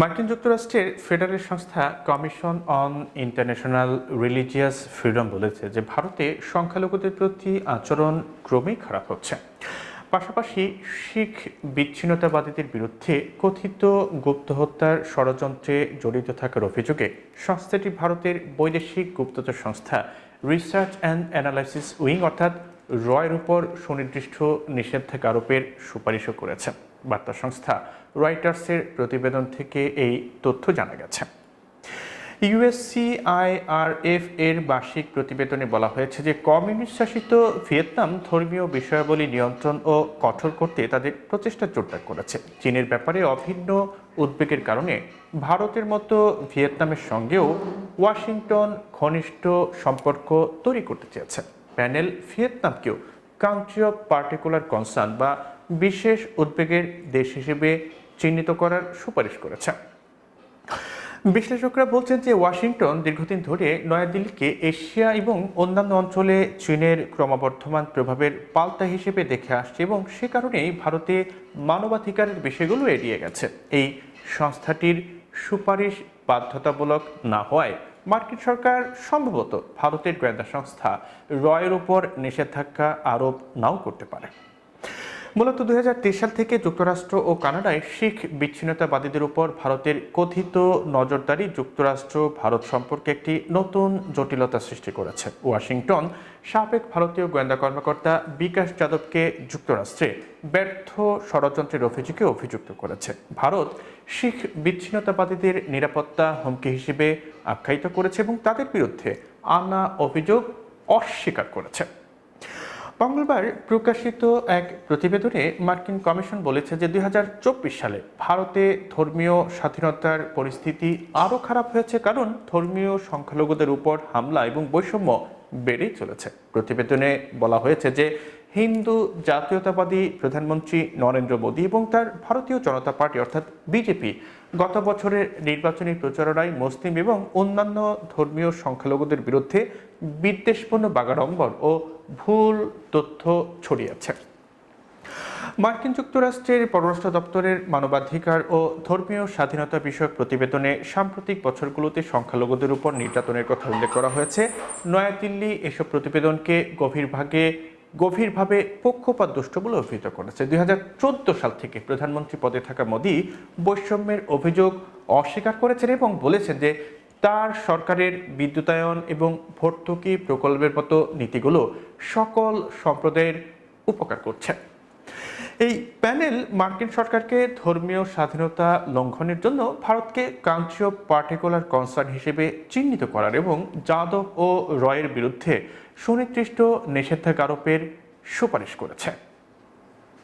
মার্কিন যুক্তরাষ্ট্রের ফেডারেল সংস্থা commission on international religious freedom বলেছে যে ভারতে সংখ্যালঘুদের প্রতি আচরণ ক্রমেই খারাপ হচ্ছে। পাশাপাশি শিখ বিচ্ছিন্নতাবাদীদের বিরুদ্ধে কথিত গুপ্ত হত্যার ষড়যন্ত্রে জড়িত থাকার অভিযোগে সংস্থাটি ভারতের বৈদেশিক গুপ্তচর সংস্থা রিসার্চ অ্যান্ড অ্যানালাইসিস উইং অর্থাৎ রয়ের উপর সুনির্দিষ্ট নিষেধাজ্ঞা আরোপের সুপারিশও করেছে। বার্তা সংস্থা রয়টার্সের প্রতিবেদন থেকে এই তথ্য জানা গেছে। ইউএসসিআইআরএফ এর বার্ষিক প্রতিবেদনে বলা হয়েছে যে, কমিউনিস্ট শাসিত ভিয়েতনাম ধর্মীয় বিষয়াবলী নিয়ন্ত্রণ ও কঠোর করতে তাদের প্রচেষ্টা জোরদার করেছে। চীনের ব্যাপারে অভিন্ন উদ্বেগের কারণে ভারতের মতো ভিয়েতনামের সঙ্গেও ওয়াশিংটন ঘনিষ্ঠ সম্পর্ক তৈরি করতে চেয়েছে। প্যানেল ভিয়েতনামকেও কান্ট্রি অফ পার্টিকুলার কনসার্ন বা বিশেষ উদ্বেগের দেশ হিসেবে চিহ্নিত করার সুপারিশ করেছে। বিশ্লেষকরা বলছেন যে ওয়াশিংটন দীর্ঘদিন ধরে নয়াদিল্লিকে এশিয়া এবং অন্যান্য অঞ্চলে চীনের ক্রমবর্ধমান প্রভাবের পাল্টা হিসেবে দেখে আসছে এবং সে কারণেই ভারতে মানবাধিকারের বিষয়গুলো এড়িয়ে গেছে। এই সংস্থাটির সুপারিশ বাধ্যতামূলক না হওয়ায় মার্কিন সরকার সম্ভবত ভারতের গোয়েন্দা সংস্থা রয়ের উপর নিষেধাজ্ঞা আরোপ নাও করতে পারে। মূলত দুই সাল থেকে যুক্তরাষ্ট্র ও কানাডায় শিখ বিচ্ছিন্নতাবাদীদের উপর ভারতের কথিত নজরদারি যুক্তরাষ্ট্র ভারত সম্পর্কে একটি নতুন জটিলতা সৃষ্টি করেছে। ওয়াশিংটন সাবেক ভারতীয় গোয়েন্দা কর্মকর্তা বিকাশ যাদবকে যুক্তরাষ্ট্রে ব্যর্থ ষড়যন্ত্রের অভিযোগে অভিযুক্ত করেছে। ভারত শিখ বিচ্ছিন্নতাবাদীদের নিরাপত্তা হুমকি হিসেবে আখ্যায়িত করেছে এবং তাদের বিরুদ্ধে আনা অভিযোগ অস্বীকার করেছে। মঙ্গলবার প্রকাশিত এক প্রতিবেদনে মার্কিন কমিশন বলেছে যে দু হাজার চব্বিশ সালে ভারতে ধর্মীয় স্বাধীনতার পরিস্থিতি আরও খারাপ হয়েছে কারণ ধর্মীয় সংখ্যালঘুদের উপর হামলা এবং বৈষম্য বেড়েই চলেছে। প্রতিবেদনে বলা হয়েছে যে হিন্দু জাতীয়তাবাদী প্রধানমন্ত্রী নরেন্দ্র মোদী এবং তার ভারতীয় জনতা পার্টি অর্থাৎ বিজেপি গত বছরের নির্বাচনী প্রচারণায় মুসলিম এবং অন্যান্য ধর্মীয় সংখ্যালঘুদের বিরুদ্ধে বিদ্বেষপূর্ণ বাগাড়ম্বর ও ভুল তথ্য ছড়িয়েছে। মার্কিন যুক্তরাষ্ট্রের পররাষ্ট্র দপ্তরের মানবাধিকার ও ধর্মীয় স্বাধীনতা বিষয়ক প্রতিবেদনে সাম্প্রতিক বছরগুলোতে সংখ্যালঘুদের উপর নির্যাতনের কথা উল্লেখ করা হয়েছে। নয়াদিল্লি এসব প্রতিবেদনকে গভীরভাগে গভীরভাবে পক্ষপাত দুষ্ট বলে অভিহিত করেছে। দুই চোদ্দ সাল থেকে প্রধানমন্ত্রী পদে থাকা মোদী বৈষম্যের অভিযোগ অস্বীকার করেছেন এবং বলেছেন যে তার সরকারের বিদ্যুতায়ন এবং ভর্তুকি প্রকল্পের মতো নীতিগুলো সকল সম্প্রদায়ের উপকার করছে। এই প্যানেল মার্কিন সরকারকে ধর্মীয় স্বাধীনতা লঙ্ঘনের জন্য ভারতকে অফ পার্টিকুলার কনসার্ন হিসেবে চিহ্নিত করার এবং যাদব ও রয়ের বিরুদ্ধে সুনির্দিষ্ট নিষেধাজ্ঞা আরোপের সুপারিশ করেছে।